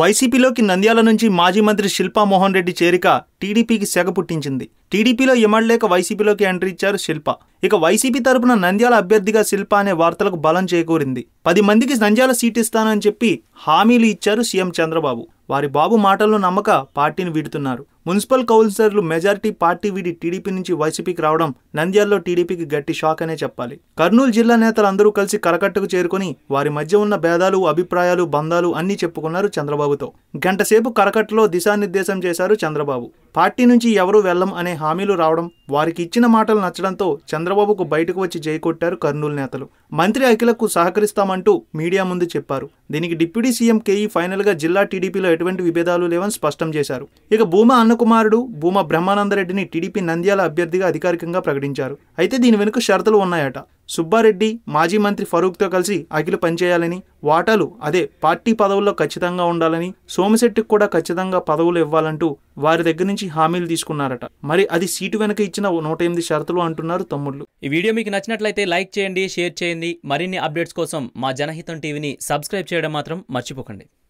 వైసీపీలోకి నంద్యాల నుంచి మాజీ మంత్రి శిల్పా మోహన్ రెడ్డి చేరిక టీడీపీకి సెగ పుట్టించింది. టీడీపీలో ఎమడలేక వైసీపీలోకి ఎంట్రీ ఇచ్చారు శిల్ప. ఇక వైసీపీ తరపున నంద్యాల అభ్యర్థిగా శిల్ప అనే వార్తలకు బలం చేకూరింది. పది మందికి నంద్యాల సీట్ ఇస్తానని చెప్పి హామీలు ఇచ్చారు సీఎం చంద్రబాబు. వారి బాబు మాటలను నమ్మక పార్టీని వీడుతున్నారు. మున్సిపల్ కౌన్సిలర్లు మెజారిటీ పార్టీ వీడి టీడీపీ నుంచి వైసీపీకి రావడం నంద్యాలలో టీడీపీకి గట్టి షాక్ అనే చెప్పాలి. కర్నూలు జిల్లా నేతలు అందరూ కలిసి కరకట్టుకు చేరుకుని వారి మధ్య ఉన్న భేదాలు అభిప్రాయాలు బంధాలు అన్నీ చెప్పుకున్నారు చంద్రబాబుతో. గంటసేపు కరకట్టులో దిశానిర్దేశం చేశారు చంద్రబాబు. పార్టీ నుంచి ఎవరూ వెళ్ళం అనే హామీలు రావడం వారికి ఇచ్చిన మాటలు నచ్చడంతో చంద్రబాబుకు బయటకు వచ్చి జైకొట్టారు కర్నూలు నేతలు. మంత్రి అఖిలకు సహకరిస్తామంటూ మీడియా ముందు చెప్పారు. దీనికి డిప్యూటీ సీఎం కేఈ ఫైనల్గా జిల్లా టీడీపీలో ఎటువంటి విభేదాలు లేవని స్పష్టం చేశారు. ఇక భూమా అన్నకుమారుడు భూమా బ్రహ్మానందరెడ్డిని టీడీపీ నంద్యాల అభ్యర్థిగా అధికారికంగా ప్రకటించారు. అయితే దీని వెనుక షరతులు ఉన్నాయట. సుబ్బారెడ్డి మాజీ మంత్రి ఫరూక్తో కలిసి అఖిలు పనిచేయాలని వాటాలు అదే పార్టీ పదవుల్లో ఖచ్చితంగా ఉండాలని సోమశెట్టికి కూడా ఖచ్చితంగా పదవులు ఇవ్వాలంటూ వారి దగ్గర నుంచి హామీలు తీసుకున్నారట. మరి అది సీటు వెనక ఇచ్చిన నూట ఎనిమిది షరతులు అంటున్నారు తమ్ముళ్ళు. ఈ వీడియో మీకు నచ్చినట్లయితే లైక్ చేయండి షేర్ చేయండి. మరిన్ని అప్డేట్స్ కోసం మా జనహితం టీవీని సబ్స్క్రైబ్ చేయడం మాత్రం మర్చిపోకండి.